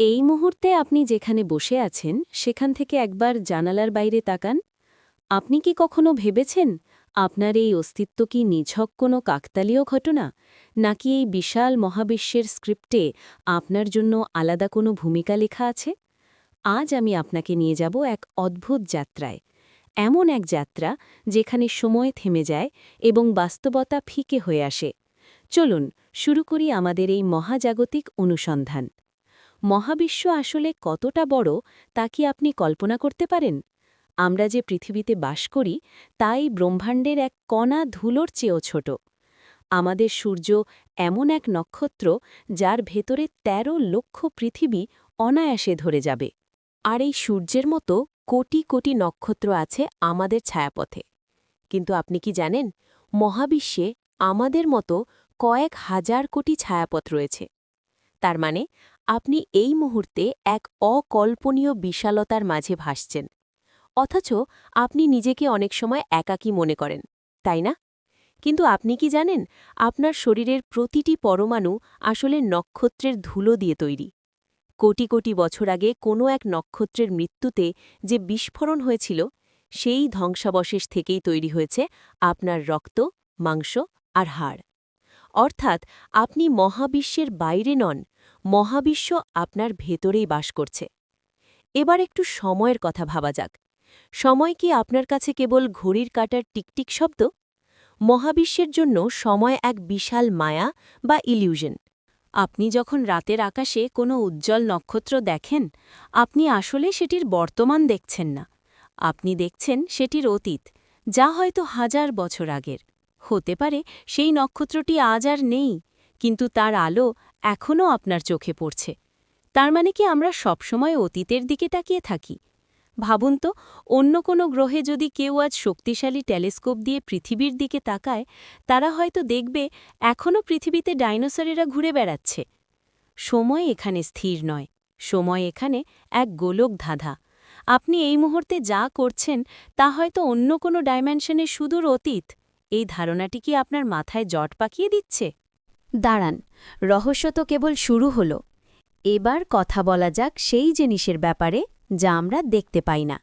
এই মুহূর্তে আপনি যেখানে বসে আছেন, সেখান থেকে একবার জানালার বাইরে তাকান। আপনি কি কখনো ভেবেছেন, আপনার এই অস্তিত্ব কি নিছক কোনো কাকতালীয় ঘটনা? নাকি এই বিশাল মহাবিশ্বের স্ক্রিপ্টে আপনার জন্য আলাদা কোনো ভূমিকা লেখা আছে? আজ আমি আপনাকে নিয়ে যাব এক অদ্ভুত যাত্রায়। এমন এক যাত্রা যেখানে সময় থেমে যায় এবং বাস্তবতা ফিকে হয়ে আসে। চলুন, শুরু করি আমাদের এই মহাজাগতিক অনুসন্ধান। মহাবিশ্ব আসলে কতটা বড়, তা কি আপনি কল্পনা করতে পারেন? আমরা যে পৃথিবীতে বাস করি, তাই ব্রহ্মাণ্ডের এক কণা ধুলোর চেয়েও ছোট। আমাদের সূর্য এমন এক নক্ষত্র, যার ভেতরে ১৩ লক্ষ পৃথিবী অনায়াসে ধরে যাবে। আর এই সূর্যের মতো কোটি কোটি নক্ষত্র আছে আমাদের ছায়াপথে। কিন্তু আপনি কি জানেন, মহাবিশ্বে আমাদের মতো কয়েক হাজার কোটি ছায়াপথ রয়েছে। তার মানে আপনি এই মুহূর্তে এক অকল্পনীয় বিশালতার মাঝে ভাসছেন। অথচ আপনি নিজেকে অনেক সময় একাকী মনে করেন, তাই না? কিন্তু আপনি কি জানেন, আপনার শরীরের প্রতিটি পরমাণু আসলে নক্ষত্রের ধুলো দিয়ে তৈরি। কোটি কোটি বছর আগে কোনো এক নক্ষত্রের মৃত্যুতে যে বিস্ফোরণ হয়েছিল, সেই ধ্বংসাবশেষ থেকেই তৈরি হয়েছে আপনার রক্ত, মাংস আর হাড়। অর্থাৎ আপনি মহাবিশ্বের বাইরে নন, মহাবিশ্ব আপনার ভেতরেই বাস করছে। এবার একটু সময়ের কথা ভাবা যাক। সময় কি আপনার কাছে কেবল ঘড়ির কাটার টিকটিক শব্দ? মহাবিশ্বের জন্য সময় এক বিশাল মায়া বা ইলিউশন আপনি যখন রাতের আকাশে কোনো উজ্জ্বল নক্ষত্র দেখেন, আপনি আসলে সেটির বর্তমান দেখছেন না। আপনি দেখছেন সেটির অতীত, যা হয়তো হাজার বছর আগের। হতে পারে সেই নক্ষত্রটি আজ আর নেই, কিন্তু তার আলো এখনও আপনার চোখে পড়ছে। তার মানে কি আমরা সবসময় অতীতের দিকে তাকিয়ে থাকি? ভাবুন তো, অন্য কোনো গ্রহে যদি কেউ আজ শক্তিশালী টেলিস্কোপ দিয়ে পৃথিবীর দিকে তাকায়, তারা হয়তো দেখবে এখনও পৃথিবীতে ডাইনোসরেরা ঘুরে বেড়াচ্ছে। সময় এখানে স্থির নয়, সময় এখানে এক গোলক ধাঁধা। আপনি এই মুহূর্তে যা করছেন তা হয়তো অন্য কোনো ডাইমেনশনে সুদূর অতীত। এই ধারণাটি কি আপনার মাথায় জট পাকিয়ে দিচ্ছে? দাঁড়ান, রহস্য তো কেবল শুরু হল। এবার কথা বলা যাক সেই জিনিসের ব্যাপারে যা আমরা দেখতে পাই না।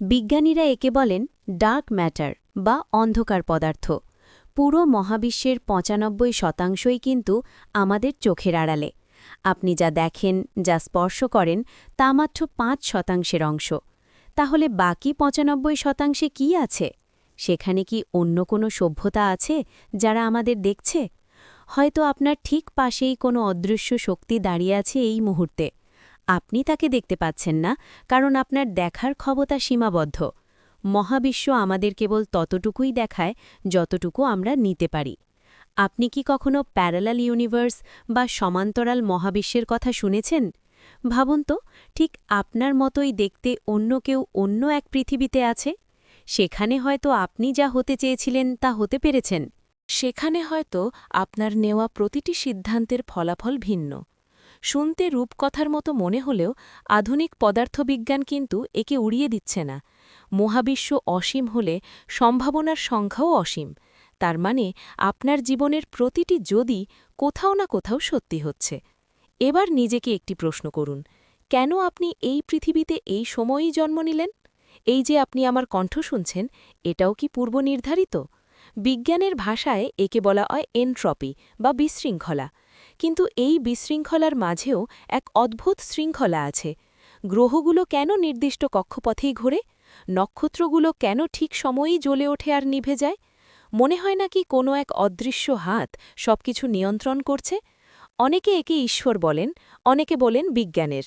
বিজ্ঞানীরা একে বলেন ডার্ক ম্যাটার বা অন্ধকার পদার্থ। পুরো মহাবিশ্বের পঁচানব্বই শতাংশই কিন্তু আমাদের চোখের আড়ালে। আপনি যা দেখেন, যা স্পর্শ করেন, তা মাত্র পাঁচ শতাংশের অংশ। তাহলে বাকি পঁচানব্বই শতাংশে কি আছে? সেখানে কি অন্য কোনো সভ্যতা আছে যারা আমাদের দেখছে? হয়তো আপনার ঠিক পাশেই কোনো অদৃশ্য শক্তি দাঁড়িয়ে আছে এই মুহূর্তে। আপনি তাকে দেখতে পাচ্ছেন না, কারণ আপনার দেখার ক্ষমতা সীমাবদ্ধ। মহাবিশ্ব আমাদের কেবল ততটুকুই দেখায় যতটুকু আমরা নিতে পারি। আপনি কি কখনো প্যারালাল ইউনিভার্স বা সমান্তরাল মহাবিশ্বের কথা শুনেছেন? ভাবুন তো, ঠিক আপনার মতোই দেখতে অন্য কেউ অন্য এক পৃথিবীতে আছে? সেখানে হয়তো আপনি যা হতে চেয়েছিলেন তা হতে পেরেছেন। সেখানে হয়তো আপনার নেওয়া প্রতিটি সিদ্ধান্তের ফলাফল ভিন্ন। শুনতে রূপকথার মতো মনে হলেও আধুনিক পদার্থবিজ্ঞান কিন্তু একে উড়িয়ে দিচ্ছে না। মহাবিশ্ব অসীম হলে সম্ভাবনার সংখ্যাও অসীম। তার মানে আপনার জীবনের প্রতিটি যদি কোথাও না কোথাও সত্যি হচ্ছে। এবার নিজেকে একটি প্রশ্ন করুন, কেন আপনি এই পৃথিবীতে এই সময়েই জন্ম নিলেন? এই যে আপনি আমার কণ্ঠ শুনছেন, এটাও কি পূর্ব নির্ধারিত? বিজ্ঞানের ভাষায় একে বলা হয় এনট্রপি বা বিশৃঙ্খলা। কিন্তু এই বিশৃঙ্খলার মাঝেও এক অদ্ভুত শৃঙ্খলা আছে। গ্রহগুলো কেন নির্দিষ্ট কক্ষপথেই ঘোরে? নক্ষত্রগুলো কেন ঠিক সময়েই জ্বলে ওঠে আর নিভে যায়? মনে হয় নাকি কোনো এক অদৃশ্য হাত সবকিছু নিয়ন্ত্রণ করছে? অনেকে একে ঈশ্বর বলেন, অনেকে বলেন বিজ্ঞানের।